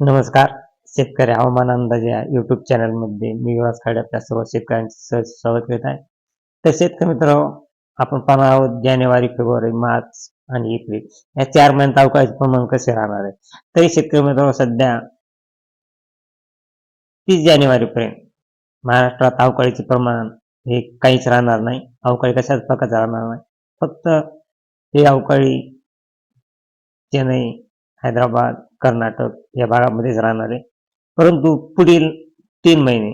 नमस्कार. शेतकरी हवामान अंदाज या युट्यूब चॅनलमध्ये मी विवास खाडे आपल्या सर्व शेतकऱ्यांचे सहज स्वागत करीत आहे. तर शेतकरी मित्र आपण पाहणार आहोत जानेवारी फेब्रुवारी मार्च आणि एप्रिल. या चार महिन्यात अवकाळीचे प्रमाण कसे राहणार आहे? तरी शेतकरी मित्र सध्या तीस जानेवारी पर्यंत महाराष्ट्रात अवकाळीचे प्रमाण हे काहीच राहणार नाही. अवकाळी कशाच प्रकारचा राहणार नाही. फक्त हे अवकाळी चेन्नई हैदराबाद कर्नाटक या भागामध्येच राहणार आहे. परंतु पुढील तीन महिने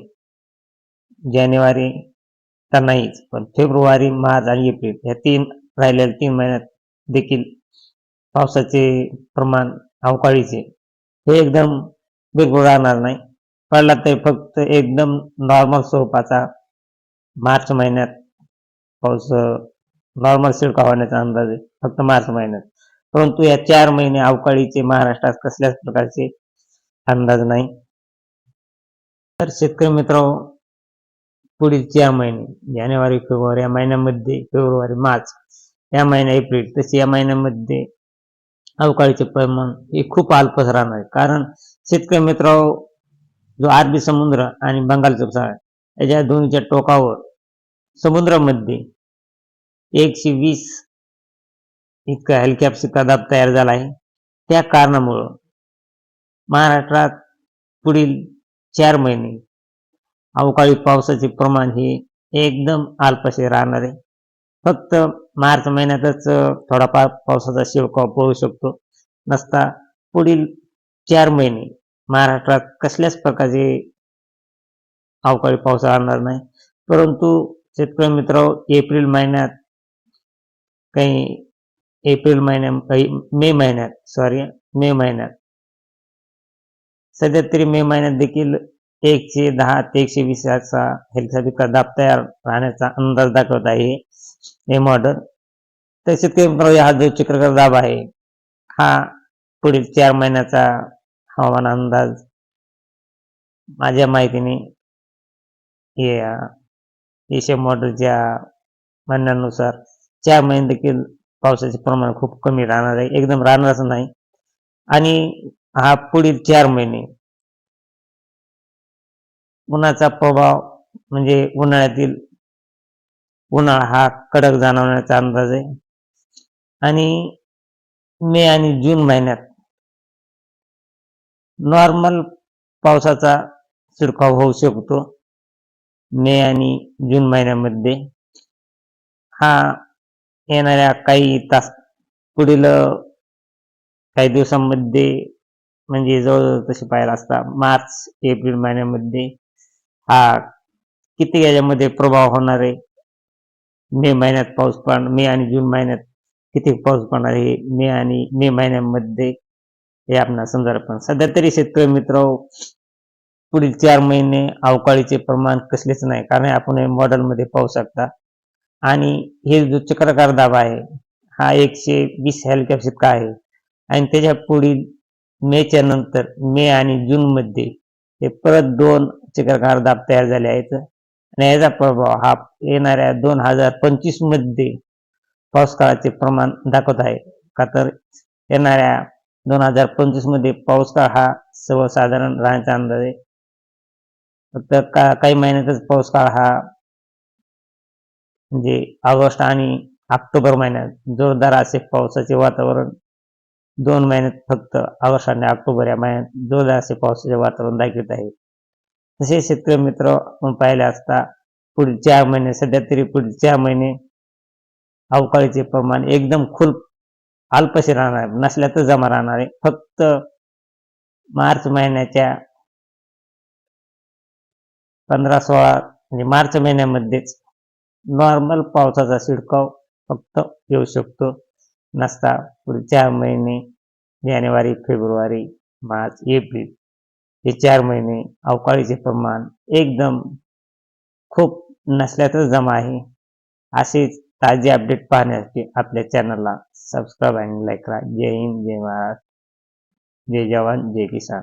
जानेवारी तर नाहीच पण फेब्रुवारी मार्च आणि एप्रिल या तीन राहिलेल्या तीन महिन्यात देखील पावसाचे प्रमाण अवकाळीचे हे एकदम बिलकुल राहणार नाही. पडला तरी फक्त एकदम नॉर्मल स्वरूपाचा मार्च महिन्यात पाऊस नॉर्मल शिडका होण्याचा अंदाज आहे. फक्त मार्च महिन्यात. परंतु या चार महिने अवकाळीचे महाराष्ट्रात कसल्याच प्रकारचे अंदाज नाही. तर शेतकरी मित्र पुढील चार महिने जानेवारी फेब्रुवारी या महिन्यामध्ये फेब्रुवारी मार्च या महिन्या एप्रिल तसे या महिन्यामध्ये अवकाळीचे प्रमाण हे खूप अल्पच राहणार आहे. कारण शेतकरी मित्र जो अरबी समुद्र आणि बंगालचा उपसागर याच्या दोन्हीच्या टोकावर समुद्रामध्ये एकशे वीस इतका हेलिकॅप्सचा दाब तयार झाला आहे. त्या कारणामुळं महाराष्ट्रात पुढील चार महिने अवकाळी पावसाचे प्रमाण हे एकदम अल्पसे राहणार आहे. फक्त मार्च महिन्यातच थोडाफार पावसाचा शिवकाव पडू शकतो. नसता पुढील चार महिने महाराष्ट्रात कसल्याच प्रकारचे अवकाळी पाऊस राहणार नाही. परंतु शेतकरी मित्र एप्रिल महिन्यात काही एप्रिल महिन्यात मे महिन्यात सॉरी मे महिन्यात सध्या तरी मे महिन्यात देखील एकशे दहा ते एकशे वीस याचा हेलिकॉप्टर तयार राहण्याचा अंदाज दाखवत आहे हे मॉडेल तर शेतकरी मित्रांनो हा जो चक्रकर दाब आहे हा पुढील चार महिन्याचा हवामान अंदाज माझ्या माहितीने एशिया मॉडेलच्या म्हणण्यानुसार चार महिने देखील पावसाचे प्रमाण खूप कमी राहणार आहे एकदम राहणारच नाही. आणि हा पुढील चार महिने उन्हाचा प्रभाव म्हणजे उन्हाळ्यातील उन्हाळा हा कडक जाणवण्याचा अंदाज आहे. आणि मे आणि जून महिन्यात नॉर्मल पावसाचा शिडकाव होऊ शकतो. मे आणि जून महिन्यामध्ये हा येणाऱ्या काही तास पुढील काही दिवसांमध्ये म्हणजे जवळजवळ तसे पाहायला असता मार्च एप्रिल महिन्यामध्ये हा किती याच्यामध्ये प्रभाव होणार आहे? मे महिन्यात पाऊस पण मे आणि जून महिन्यात किती पाऊस पडणार आहे? मे आणि मे महिन्यामध्ये हे आपण समजा पण सध्या तरी शेतकरी मित्र पुढील चार महिने अवकाळीचे प्रमाण कसलेच नाही. कारण आपण हे मॉडेलमध्ये पाहू शकता आणि हे जो चक्रकार दाब आहे हा एकशे वीस हेलिकॅप्स शतका आहे. आणि त्याच्या पुढील मेच्या नंतर मे आणि जूनमध्ये हे परत दोन चक्रकार दाब तयार झाले आहेत. आणि याचा प्रभाव हा येणाऱ्या दोन हजार पंचवीसमध्ये पाऊस काळाचे प्रमाण दाखवत आहे. का तर येणाऱ्या दोन हजार पंचवीसमध्ये पाऊस काळ हा सर्वसाधारण राहण्याचा अंदाज आहे. फक्त का काही महिन्यातच पाऊस काळ हा म्हणजे ऑगस्ट आणि ऑक्टोबर महिन्यात जोरदार असे पावसाचे वातावरण. दोन महिन्यात फक्त ऑगस्ट आणि ऑक्टोबर या महिन्यात जोरदार असे पावसाचे वातावरण दाखवित आहे. तसे शेतकरी मित्र आपण पाहिले असता पुढील चार महिने सध्या तरी पुढील चार महिने अवकाळीचे प्रमाण एकदम खुल अल्पसे राहणार नसल्या तर जमा राहणार आहे. फक्त मार्च महिन्याच्या पंधरा सोळा म्हणजे मार्च महिन्यामध्येच नॉर्मल पावसाचा शिडकाव फक्त येऊ शकतो. नसता पुढील चार महिने जानेवारी फेब्रुवारी मार्च एप्रिल. हे चार महिने अवकाळीचे प्रमाण एकदम खूप नसल्यातच जमा आहे. असेच ताजे अपडेट पाहण्यासाठी आपल्या चॅनलला सबस्क्राईब आणि लाईक करा. जय हिंद जय महाराष्ट्र. जय जवान जय किसान.